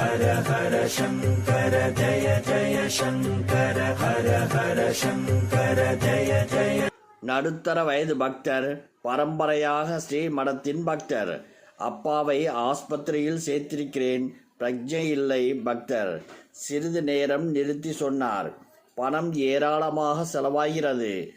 ஹர ஹர சங்கர ஜய ஜய சங்கர ஹர ஹர சங்கர ஜய ஜய. நடுத்தர வயது பக்தர் பரம்பரையாக ஸ்ரீ மடத்தின் பக்தர். அப்பாவை ஆஸ்பத்திரியில் சேர்த்திருக்கிறேன் பிரஜை இல்லை பக்தர். சிறிது நேரம் நிறுத்தி சொன்னார். பணம் ஏராளமாக செலவாகிறது.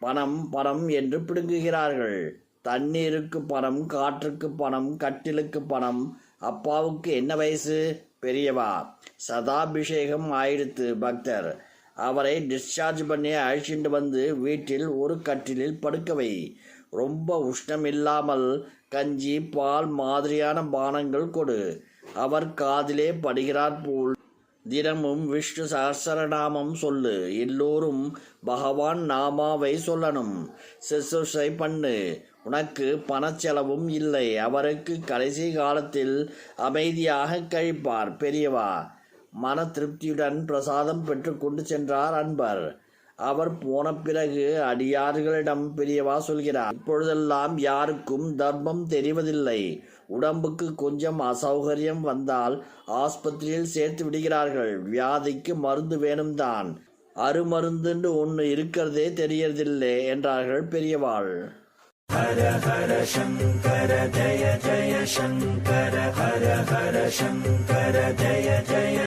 பணம் பணம் என்று பிடுங்குகிறார்கள். தண்ணீருக்கு பணம் காற்றுக்கு பணம் கட்டிலுக்கு பணம் அப்பாவுக்கு என்ன வயசு? பெரியவா. சதாபிஷேகம் ஆயிடுத்து பக்தர். அவரை டிஸ்சார்ஜ் பண்ணி அழைச்சிட்டு வந்து வீட்டில் ஒரு கட்டிலில் படுக்க வை. ரொம்ப உஷ்ணம் இல்லாமல் கஞ்சி பால் மாதிரியான பானங்கள் கொடு. அவர் காதிலே படுகிறார் போல் தினமும் விஷ்ணு சஹஸ்ரநாமம் சொல்லு. எல்லோரும் பகவான் நாமாவை சொல்லணும். சிசுசை பண்ணு. உனக்கு பணச்செலவும் இல்லை. அவருக்கு கடைசி காலத்தில் அமைதியாக கழிப்பார். பெரியவா மன திருப்தியுடன் பிரசாதம் பெற்று கொண்டு சென்றார் அன்பர். அவர் போன பிறகு அடியார்களிடம் பெரியவா சொல்கிறார் இப்பொழுதெல்லாம் யாருக்கும் தர்மம் தெரிவதில்லை. உடம்புக்கு கொஞ்சம் அசௌகரியம் வந்தால் ஆஸ்பத்திரியில் சேர்த்து விடுகிறார்கள். வியாதிக்கு மருந்து வேணும்தான் அருமருந்துன்னு ஒன்று இருக்கிறதே தெரியறதில்லை என்றார்கள் பெரியவாள். ஹர ஹர சங்கர ஜய ஜய சங்கர ஹர ஹர சங்கர ஜய ஜய